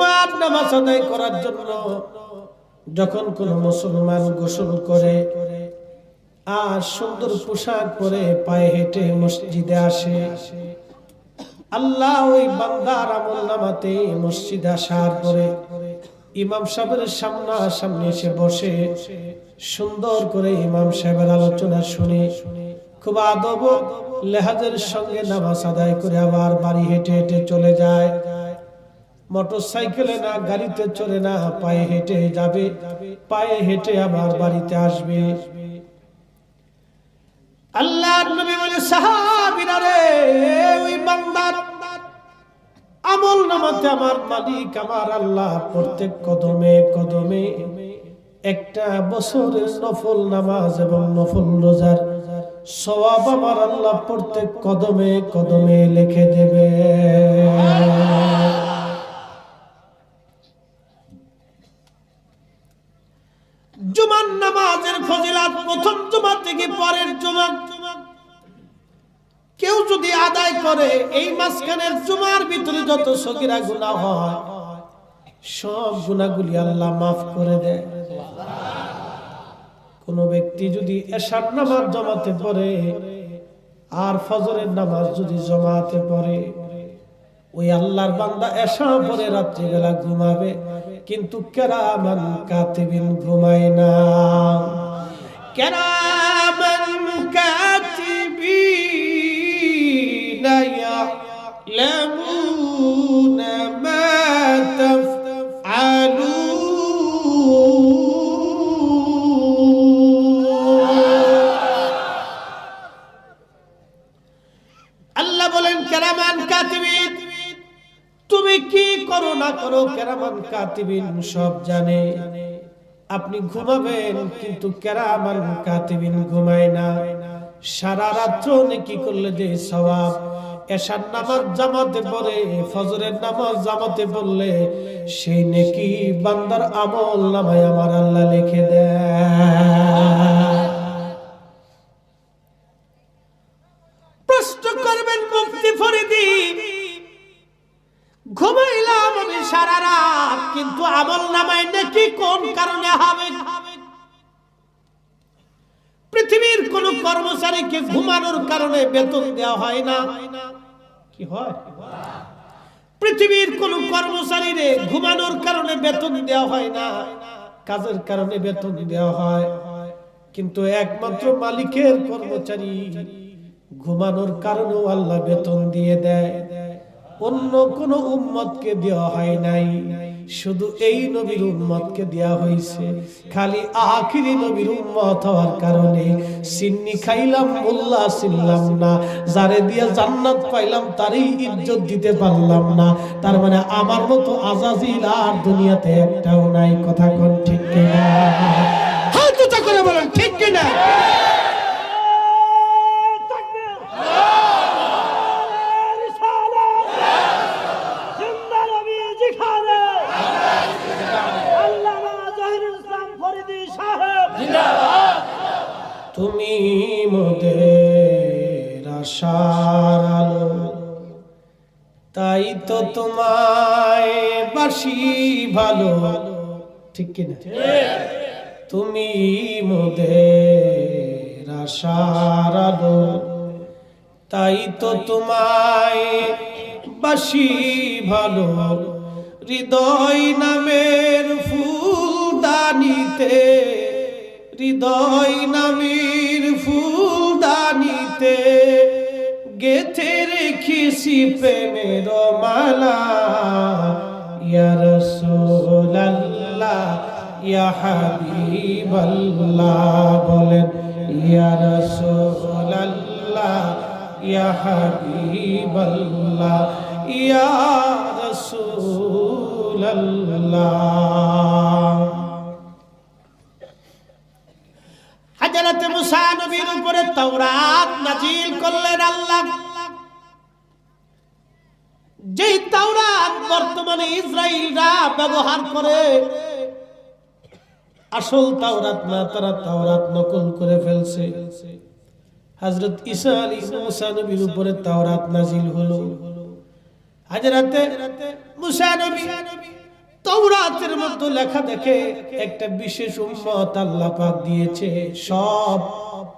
জুমার নামাজ আদায় করার জন্য যখন কোন মুসলমান গোসল করে আর সুন্দর পোশাক পরে পায়ে হেঁটে মসজিদে আসে, আল্লাহ ওই বান্দার আমল নামাতে মসজিদে আসার পরে ইমাম সাহেবের সামনা সামনে এসে বসে, সুন্দর করে ইমাম সাহেবের আলোচনা শুনে খুব আদব লেহাজের সঙ্গে নামাজ আদায় করে আবার বাড়ি হেঁটে হেঁটে চলে যায়। মোটর সাইকেলে না, গাড়িতে চলে না, পায়ে হেঁটে যাবে, পায়ে হেঁটে আবার বাড়িতে আসবে। আল্লাহর নবী বলে, সাহাবীরা রে, ওই বান্দার আমল নামাতে আমার মালিক, আমার আল্লাহ প্রত্যেক কদমে কদমে একটা বছরের নফল নামাজ এবং নফল রোজার সওয়াব আমার আল্লাহ প্রত্যেক কদমে কদমে লিখে দেবে জুমার নামাজের ফজিলাত প্রথম জুমা থেকে পরের জুমা। কেউ যদি আদায় করে, এই মাঝখানের জুমার ভিতরে যত সগিরা গুনাহ হয়, সব গুনাহগুলি আল্লাহ মাফ করে দেয়। কোন ব্যক্তি যদি এশার নামাজ জমাতে পড়ে, আর ফজরের নামাজ যদি জমাতে পড়ে, ওই আল্লাহর বান্দা এসা পরে রাত্রিবেলা ঘুমাবে। কিন্তু কেরামান কাতিবিন ঘুমায় না। কেরামান কাতিবিন না করো, কেরামান, কাতিবিন সব জানে। আপনি ঘুমাবেন, কিন্তু কেরামান, কাতিবিন ঘুমায় না। সারা রাত্র কি করলে যে সবাব এশার নামাজ জামাতে পড়ে, ফজরের নামাজ জামাতে পড়লে সেই নেকি বান্দার আমল নামায় আমার আল্লাহ লিখে দেয় ঘুমানোর কারণে বেতন দেওয়া হয় না। কি হয়? পৃথিবীর কোন কর্মচারীরে ঘুমানোর কারণে বেতন দেওয়া হয় না। কাজের কারণে বেতন দেওয়া হয়। কিন্তু একমাত্র মালিকের কর্মচারী ঘুমানোর কারণেও আল্লাহ বেতন দিয়ে দেয়। অন্য কোন উম্মতকে দেওয়া হয় নাই। শুধু এই নবীর উম্মতকে দেওয়া হয়েছে। খালি আখিরি নবীর উম্মত হওয়ার কারণে সিন্নি খাইলাম, মোল্লা ছিলাম না। যারে দিয়ে জান্নাত পাইলাম, তারই ইজ্জত দিতে পারলাম না। তার মানে আমার মতো আজাজিল আর দুনিয়াতে একটাও নাই। কথা কোন ঠিক কিনা? হাত করে বলেন, ঠিক কিনা? তুমি মোদের আশার আলো। তাই তো তোমায় বাসি ভালো। ঠিক কিনা? তুমি মোদের আশার আলো। তাই তো তোমায় বাসি ভালো। হৃদয় নামের ফুলদানিতে হৃদয় নামের ফুলদানিতে গেথে রেখেছি প্রেমের মালা। ইয়া রাসূলুল্লাহ, ইয়া হাবিবাল্লাহ, বলেন, ইয়া রাসূলুল্লাহ, ইয়া হাবিবাল্লাহ, ইয়া রাসূলুল্লাহ হাজারাতে মুসা নবীর উপরে তাওরাত নাজিল করলেন আল্লাহ। যেই তাওরাত বর্তমানে ইসরায়েলরা ব্যবহার করে, আসল তাওরাত না, তারা তাওরাত নকল করে ফেলছে। হযরত ঈসা আলাইহিস মুসা নবীর উপরে তাওরাত নাজিল হলো। হাজরাতে মুসা নবী তৌরাতের মধ্যে লেখা দেখে একটা বিশেষ উম্মত আল্লাহ পাক দিয়েছে, সব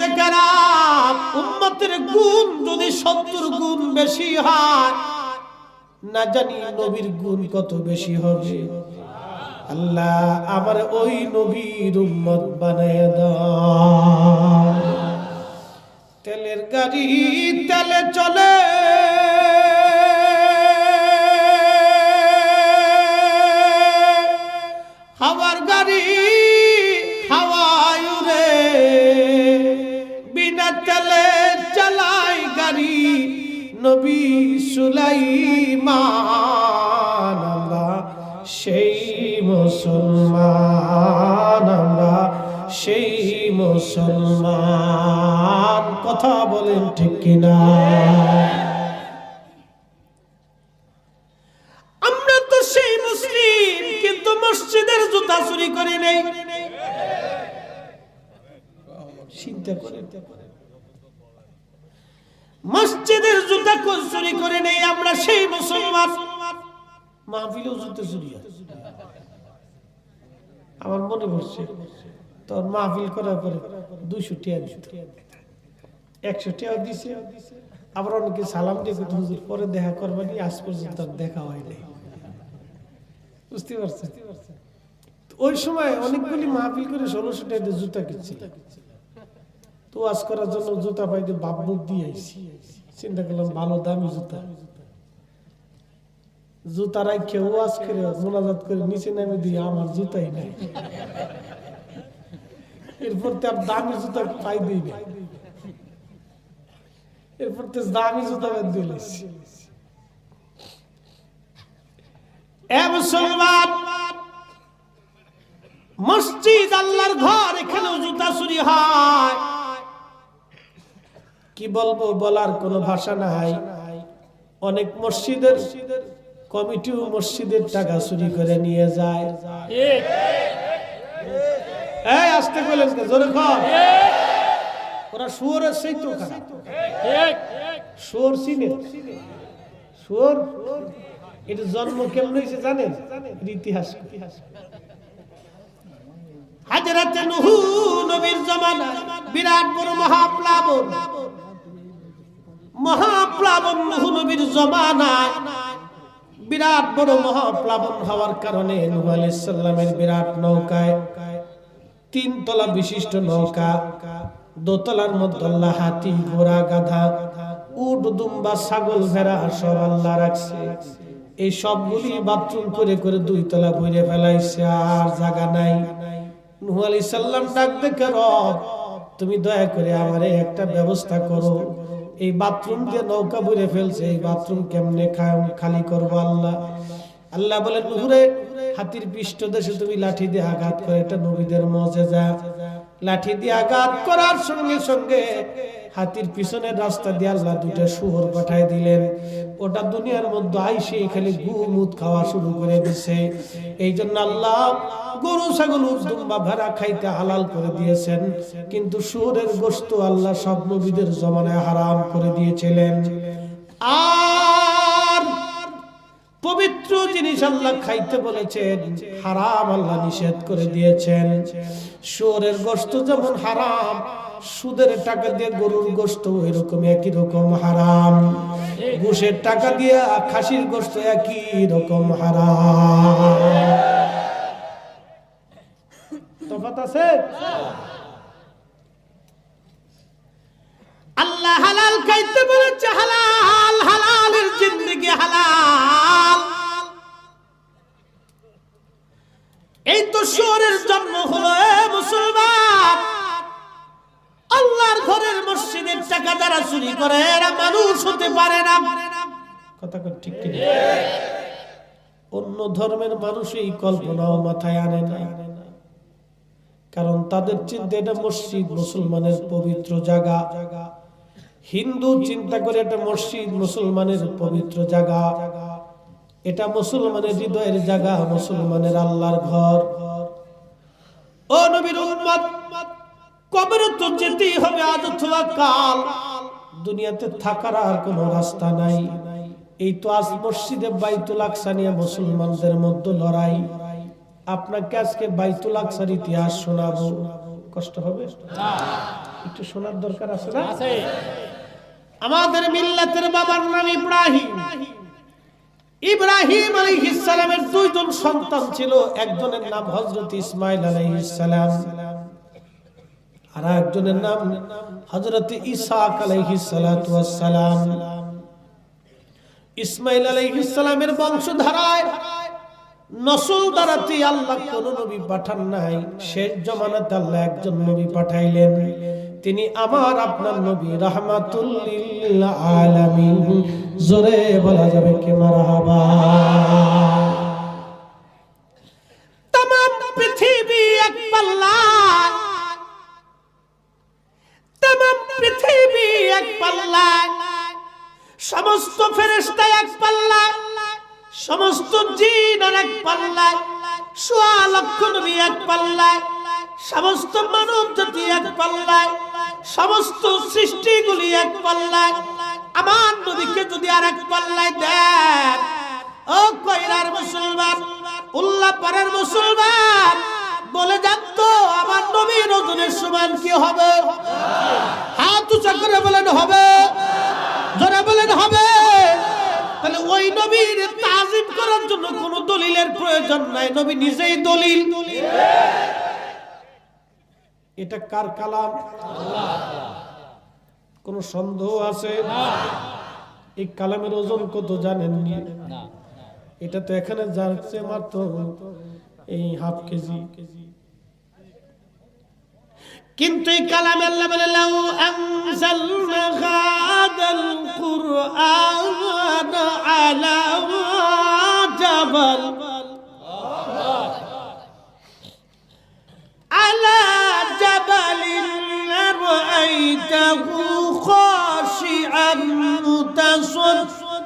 দেখে উম্মতের গুণ যদি গুণ বেশি হয়, না জানি গুণ কত বেশি আমার ওই নবীর উম্মত বানায় দাও। তেলের গাড়ি তেলে চলে। হাওয়ার গাড়ি নবী সুলাইমান আমরা সেই মুসলমান আমরা সেই মুসলমান। কথা বলেন ঠিক কিনা? মসজিদের জুতা চুরি করে নেই? আমরা সেই মুসলমান। মাহফিলেও জুতা চুরি আমার মনে পড়ছে, তোর মাহফিল করার পরে দুইশো টিয়া দিত। একশো টিয়া দিছে। আবার অনেকে সালাম দিয়ে হুজুর, পরে দেখা করবানি আজ পর্যন্ত দেখা হয় নাই। বুঝতে পারছেন? ওই সময় অনেকগুলি মাহফিল করে ষোলোশো টাকা জুতা কিনছিল তো আজ করার জন্য জুতা পাইতে বাপ মুখ দিয়ে আইছি। চিন্তা করলাম, ভালো দামি জুতা। জুতা রাখে ওয়াজ করে মোনাজাত করে নিচে নামে দিয়ে আমার জুতাই নাই। এরপর তো দামি জুতা পাই দিই না এরপর তো দামি জুতা বের দিলেছি মুসলমান, মসজিদ আল্লাহর ঘর, এখানেও জুতা চুরি হয়। কি বলব বলার কোনো ভাষা নাই। অনেক মসজিদের কমিটিও মসজিদের টাকা চুরি করে নিয়ে যায়। এই, আসতে ওরা শুয়োরের সেই তো শুয়োর চিনে শুয়োর? এটা জন্ম কেমন হয়েছে জানেন? ইতিহাস। নবীর জমানা বিরাট বড় মহাপ্লাবন। মহাপ্লাবন নবীর জমানায় বিরাট বড় মহাপ্লাবন হওয়ার কারণে নূহ আলাইহিস সালামের বিরাট নৌকায় তিন তলা বিশিষ্ট নৌকা, দোতলার মধ্যে আল্লাহ হাতি, ঘোড়া, গাধা, উট, দুম্বা, ছাগল, ভেড়া সব আল্লাহ রাখছে। এই সবগুলি বাথরুম করে করে দুই তলা ভরে ফেলাইছে, আর জায়গা নাই। নুহ আলী সাল্লাম ডাক দেখে, রব, তুমি দয়া করে আমারে একটা ব্যবস্থা করো। এই বাথরুম দিয়ে নৌকা ভরে ফেলছে, এই বাথরুম কেমনে খালি করব আল্লাহ। আল্লাহ বলে নুহুরে হাতির পৃষ্ঠ দেশে তুমি লাঠি দিয়ে আঘাত করে, এটা নবীদের মজেজা। লাঠি দিয়ে আঘাত করার সঙ্গে সঙ্গে হাতির পিছনের রাস্তা দিয়ে আল্লাহ দুটা শুয়োর পাঠায় দিলেন। ওটা দুনিয়ার মধ্যে আইসে খালি গুমুদ খাওয়া শুরু করে দিছে। এই জন্য আল্লাহ গরু ছাগল দুম্বা ভেড়া খাইতে হালাল করে দিয়েছেন। কিন্তু শুয়োরের গোস্ত আল্লাহ সব নবীদের জমানায় হারাম করে দিয়েছিলেন। আর পবিত্র জিনিস আল্লাহ খাইতে বলেছেন হারাম আল্লাহ নিষেধ করে দিয়েছেন। শুয়োরের গোস্ত যেমন হারাম সুদের টাকা দিয়ে গরুর গোস্ত ওই রকম একই রকম হারাম। ঘুষের টাকা দিয়ে খাসির গোস্ত একই রকম হারাম। তফাত আছে? আল্লাহ হালাল খাইতে বলেছে, হালাল, হালালের জিন্দগি হালাল। এই তো শহরের জন্ম হলো মুসলমান। আল্লাহর ঘরের মসজিদের টাকা যারা চুরি করে, এরা মানুষ হতে পারে না। কথা ঠিক অন্য ধর্মের মানুষ এই কল্পনাও মাথায় আনে না। কারণ তাদের চিন্তা এটা মসজিদ, মুসলমানের পবিত্র জায়গা। হিন্দু চিন্তা করে এটা মসজিদ, মুসলমানের পবিত্র জায়গা। এটা মুসলমানের হৃদয়ের জায়গা, মুসলমানের আল্লাহর ঘর। ও নবীর উম্মত, কবরে তো যেতেই হবে আজ অথবা কাল। দুনিয়াতে থাকার আর কোনো রাস্তা নাই। এই তো আজ মসজিদে বাইতুল আকসা নিয়ে মুসলমানদের মধ্যে লড়াই। আপনাকে আজকে বাইতুল আকসার ইতিহাস শোনাবো। কষ্ট হবে? একটু শোনার দরকার আছে না? আমাদের মিল্লাতের বাবার নাম ইব্রাহিম। ইব্রাহিম আলাইহিস সালামের দুইজন সন্তান ছিল। একজনের নাম হযরত ইসমাইল আলাইহিস সালাম আর একজনের নাম হযরত ইসাক আলাইহিস সালাতু ওয়াস সালাম। ইসমাইল আলাইহিস সালামের বংশধারায় নসল দ্বারাতে আল্লাহ কোন নবী পাঠান নাই শেষ জমানাতে আল্লাহ একজন নবী পাঠাইলেন তিনি আমার আপনার নবী রাহমাতুল্লিল আলামিন জোরে বলা যাবে কি মারহাবা तमाम পৃথিবী এক পাল্লা तमाम পৃথিবী এক পাল্লা সমস্ত ফেরেশতা এক পাল্লা সমস্ত জিন আর এক পাল্লায়, সোয়া লক্ষ নবী এক পাল্লায়, সমস্ত মানব জাতি এক পাল্লায়, সমস্ত সৃষ্টিগুলি এক পাল্লায়, আমার নবীকে যদি আর এক পাল্লায় দেন, ও কইরার মুসলমান উল্লাহ পাড়ার মুসলমান, বলে যান তো আমার নবীর ওজনের সমান কি হবে? হাত উঁচা করে বলেন হবে, জোরে বলেন হবে, তাহলে ওই নবীর তাজিম করার জন্য কোনো দলিলের প্রয়োজন নাই। নবী নিজেই দলিল। এটা কার কালাম? কোন সন্দেহ আছে? এই কালামের ওজন কত জানেন এটা তো এখানে যাচ্ছে মাত্র এই হাফ কেজি। কিন্তু এই কালাম আল্লাহ জাবাল على جبل لرأيته خاشعا متصدعا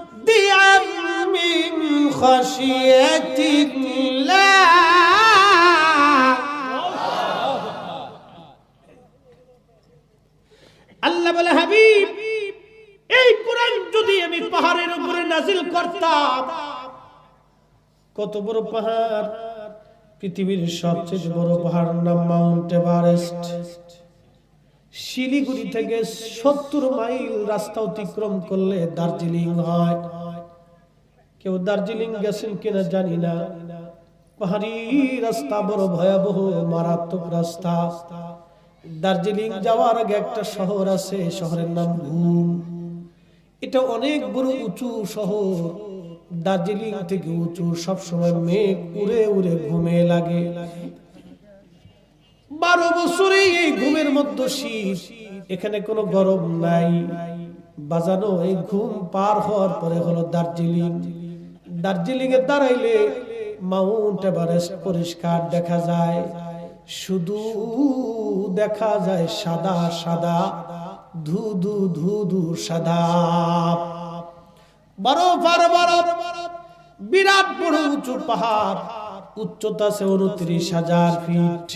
من خشية الله আল্লাহ বলে হাবিব এই কোরআন যদি আমি পাহাড়ের উপরে নাজিল করতাম কত বড় পাহাড়? পৃথিবীর সবচেয়ে বড় পাহাড় নাম মাউন্ট এভারেস্ট। শিলিগুড়ি থেকে সত্তর মাইল রাস্তা অতিক্রম করলে দার্জিলিং হয়। কেউ দার্জিলিং গেছেন কিনা জানি না। পাহাড়ি রাস্তা বড় ভয়াবহ, মারাত্মক রাস্তা। দার্জিলিং যাওয়ার আগে একটা শহর আছে, শহরের নাম ঘুম। এটা অনেক বড় উঁচু শহর। দার্জিলিং থেকে উঁচু সবসময় মেঘ উড়ে উড়ে ঘুমে লাগে বারো বছরে এই ঘুমের মধ্যে শীত এখানে কোনো গরম নাই বাজানো এই ঘুম পার হওয়ার পরে হলো দার্জিলিং দার্জিলিং এ দাঁড়াইলে মাউন্ট এভারেস্ট পরিষ্কার দেখা যায় শুধু দেখা যায় সাদা সাদা ধু ধু ধু ধু সাদা বরফ আর বরফ বিরাট বড় উঁচু পাহাড়, উচ্চতা আছে উনত্রিশ হাজার ফিট।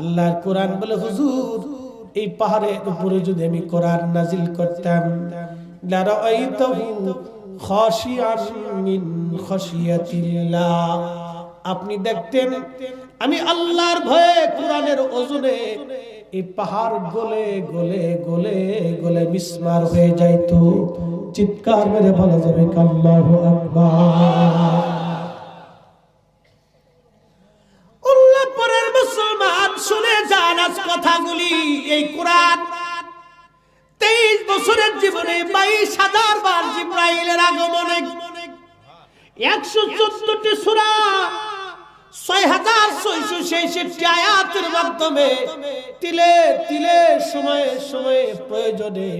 আল্লাহর কোরআন বলে, হুজুর, এই পাহাড়ের উপরে যদি আমি কোরআন নাজিল করতাম আপনি দেখতেন, আমি আল্লাহর ভয়ে কোরআনের ওজনে এই পাহাড় গলে গলে গলে গলে মিসমার হয়ে যাইতো চিৎকার মেরে বলা যাবে কোরআন তেইশ বছরের জীবনে বাইশ হাজার বার জিব্রাইলের আগমনে একশো চোদ্দটি সুরা ছয় হাজার ছয়শো ছেষট্টি আয়াতের মাধ্যমে তিলে সময়ে সময়ে প্রয়োজনে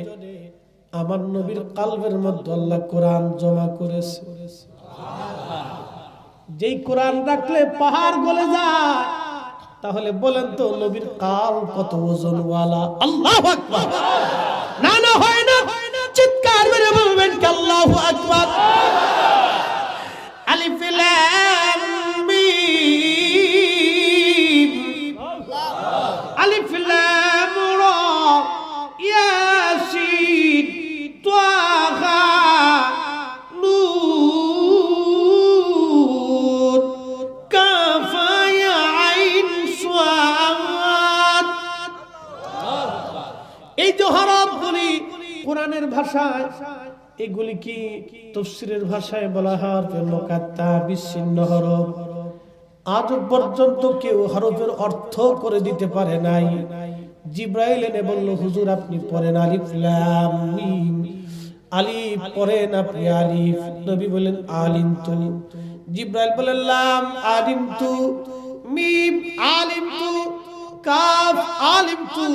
আমার নবীর কালবের মধ্যে আল্লাহ কোরআন জমা করেছে। যেই কোরআন রাখলে পাহাড় গলে যায়, তাহলে বলেন তো নবীর কাল কত ওজনওয়ালা। আল্লাহ না না, হয় না। চিৎকার মেরে বলবেন কোরআনের ভাষায়। এগুলি কি তফসিরের ভাষায় বলা হয়? মোকাত্তা, বিচ্ছিন্ন হরফ। আজ পর্যন্ত কেউ হরফের অর্থ করে দিতে পারে নাই। জিব্রাইল এনে বলল, হুজুর, আপনি পড়েন আলিফ, লাম, মিম। আলিফ পড়েন আপনি আলিফ। নবী বলেন আলিম তু। জিব্রাইল বলেন লাম, আলিম তু। মিম, আলিম তু। কাফ, আলিম তু।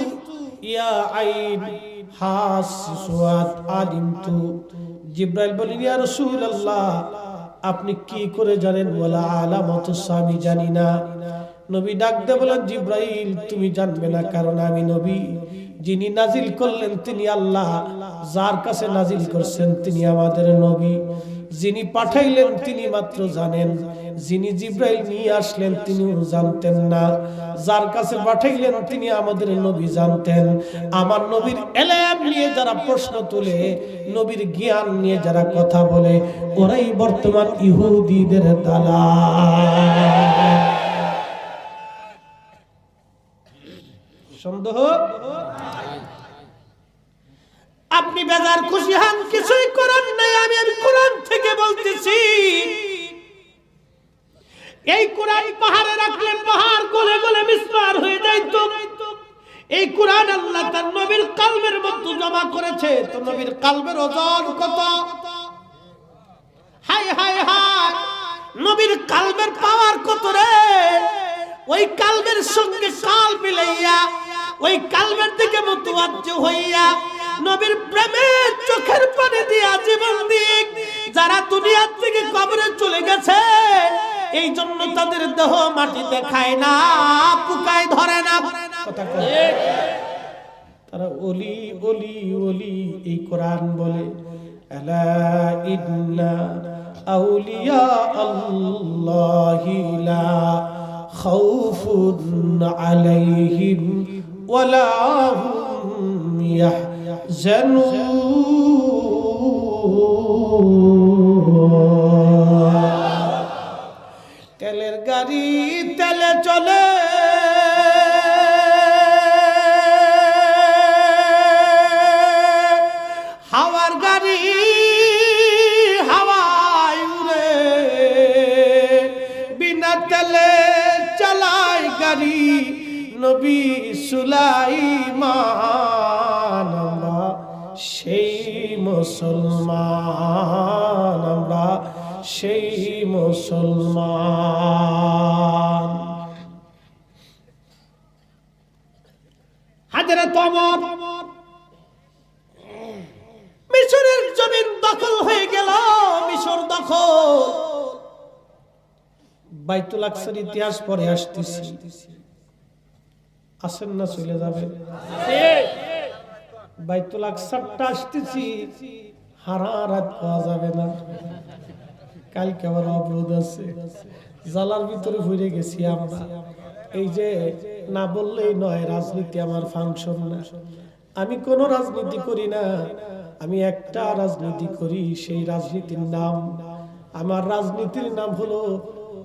ইয়া আইন। হাস আপনি কি করে জানেন? বলা আলামত আমি জানি না। নবী ডাকতে বলেন, জিব্রাইল, তুমি জানবে না, কারণ আমি নবী। যিনি নাজিল করলেন, তিনি আল্লাহ। যার কাছে নাজিল করছেন, তিনি আমাদের নবী। যিনি পাঠাইলেন তিনি মাত্র জানেন। যিনি জিব্রাইল নিয়ে আসলেন তিনিও জানতেন না। যার কাছে পাঠাইলেন তিনি আমাদের নবী জানতেন। আমার নবীর এলেম নিয়ে যারা প্রশ্ন তুলে, নবীর জ্ঞান নিয়ে যারা কথা বলে, ওরাই বর্তমান ইহুদিদের দালা সন্দেহ? আপনি বেজার খুশি হন, কিছুই করার নাই, আমি আমি কোরআন থেকে বলতেছি। এই কোরআন পাহাড়ে রাখলে পাহাড় গলে গলে মিসমার হয়ে যাইত এই কোরআন আল্লাহ তার নবীর কালবের মধ্যে জমা করেছে, তো নবীর কালবের ওজন কত? হাই হাই হাই, নবীর কালবের পাওয়ার কত রে? ওই কালবের সঙ্গে কাল মিলাইয়া, ওই কালবের দিকে মতওয়াজ্জ হইয়া নবীর প্রেমের চোখের পানি দিয়া জীবন দিয়ে যারা দুনিয়ার থেকে কবরে চলে গেছে, এই জন্য তাদের দেহ মাটিতে খায় না পুকায় ধরে না। তারা ওলি ওলি ওলি, এই কোরআন বলে, আলা আলাইহিম ওয়ালা হুম ইয়াহজানুন তেলের গাড়ি তেলে চলে। হাওয়ার গাড়ি হাওয়ায় উড়ে। বিনা তেলে চালায় গাড়ি নবী সুলাইমান সেই মুসলমান আমরা, সেই মুসলমান। হাজারে তমর মিশরের জমিন দখল হয়ে গেল, মিশর দখল। বাইতুল আকসার ইতিহাস পরে আসতেছি। আসেন না, চলে যাবে বাইতুল আকসারটা আসতেছি হারা রাত পাওয়া যাবে না। কালকে আবার অবরোধ আছে। জালার ভিতরে ঘুরে গেছি আমরা। এই যে না বললেই নয়, রাজনীতি আমার ফাংশন না। আমি কোনো রাজনীতি করি না। আমি একটা রাজনীতি করি, সেই রাজনীতির নাম। আমার রাজনীতির নাম হলো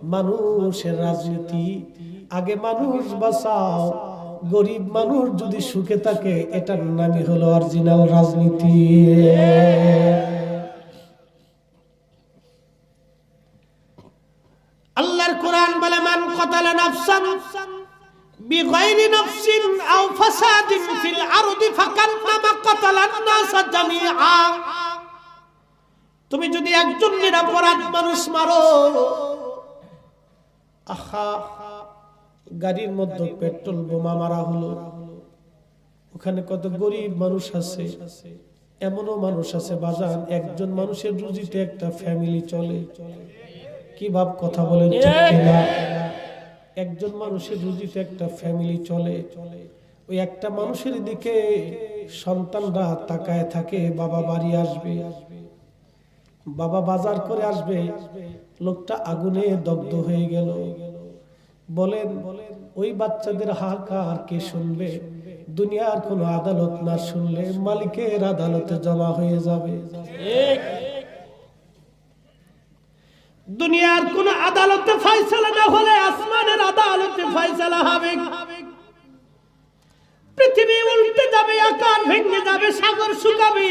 মানুষের রাজনীতি। আগে মানুষ বাঁচাও গরিব মানুষ যদি সুখে থাকে, এটার নামই হলো অরিজিনাল রাজনীতি। আল্লাহর কোরআন বলে, মান কতালা নাফসান তুমি যদি একজন নিরাপরাধ মানুষ মারো, আহা গাড়ির মধ্যে পেট্রোল বোমা মারা হলো। ওখানে কত গরিব মানুষ আছে এমনও মানুষ আছে বাজান একজন মানুষের রুজিতে একটা ফ্যামিলি চলে। কি ভাব কথা বলেন একজন মানুষের রুজিতে একটা ফ্যামিলি চলে। ওই একটা মানুষের দিকে সন্তানরা তাকায় থাকে বাবা বাড়ি আসবে। বাবা বাজার করে আসবে লোকটা আগুনে দগ্ধ হয়ে গেল। বলেন, ওই বাচ্চাদের হাহাকার কে শুনবে? দুনিয়ার কোনো আদালত না শুনলে মালিকের আদালতে জমা হয়ে যাবে। দুনিয়ার কোন আদালতে ফয়সালা না হলে আসমানের আদালতে ফয়সালা হবে। পৃথিবী উল্টে যাবে আকাশ ভেঙে যাবে, সাগর শুকাবে।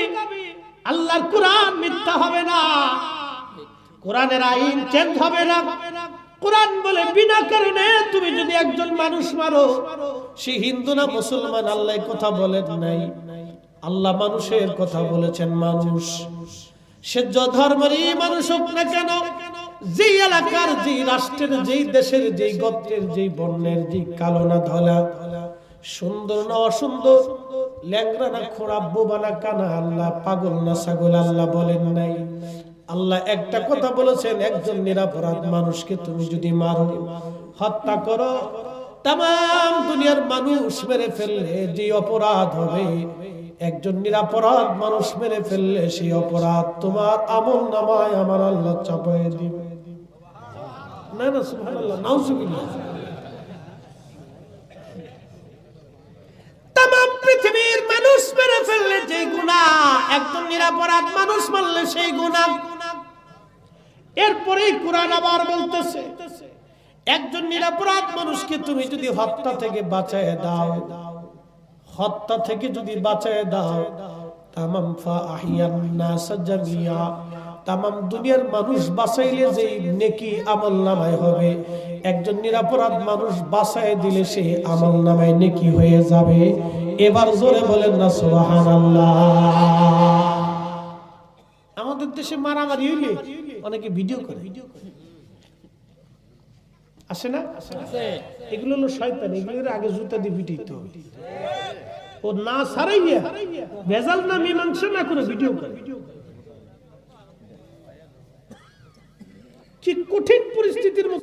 আল্লাহর কোরআন মিথ্যা হবে না। কোরআনের আইন চেঞ্জ হবে না। কোরআন বলে, বিনা কারণে তুমি যদি একজন মানুষ মারো, সে হিন্দু না মুসলমান, আল্লাহ কথা বলেন নাই। আল্লাহ মানুষের কথা বলেছেন মানুষ। সে ধর্মেরই মানুষ হোক না কেন, যেই এলাকার, যেই রাষ্ট্রের, যেই দেশের, যেই গোত্রের, যেই বর্ণের, যেই কালো না ধলা, সুন্দর না অসুন্দর ল্যাংরা না খোড়া, বোবা না কানা, আল্লাহ পাগল না ছাগল, আল্লাহ বলেন নাই। আল্লাহ একটা কথা বলেছেন, একজন নিরাপরাধ মানুষকে তুমি যদি মারো, হত্যা করো তাম দুনিয়ার মানুষ মেরে ফেললে যে অপরাধ হবে। একজন নিরাপরাধ মানুষ মেরে ফেললে সেই অপরাধ তোমার আমল নামায় আমার আল্লাহ চাপায় দিবে। মানুষ মেরে ফেললে যে গুণা একজন নিরাপরাধ মানুষ মারলে সেই গুণা এরপরে কোরআন আবার বলতেছে, একজন নিরাপরাধ মানুষকে তুমি যদি হত্যা থেকে বাঁচায় দাও, হত্যা থেকে যদি বাঁচায় দাও, তামাম দুনিয়ার মানুষ যে নেকি আমল হবে, একজন নিরাপরাধ মানুষ দিলে সে নামায় নেকি হয়ে যাবে। এবার জোরে বলেন না, সুবহানাল্লাহ। আমাদের দেশে মারামারি হইলে অনেকে ভিডিও করে। ভিডিও করে আসে। না এগুলো হলো শয়তান এগুলোর আগে জুতা দিয়ে পিটাইতে হবে। ও না সারাইয়া ভেজাল না মীমাংসা না করে ভিডিও করে। কি কঠিন পরিস্থিতির মধ্যে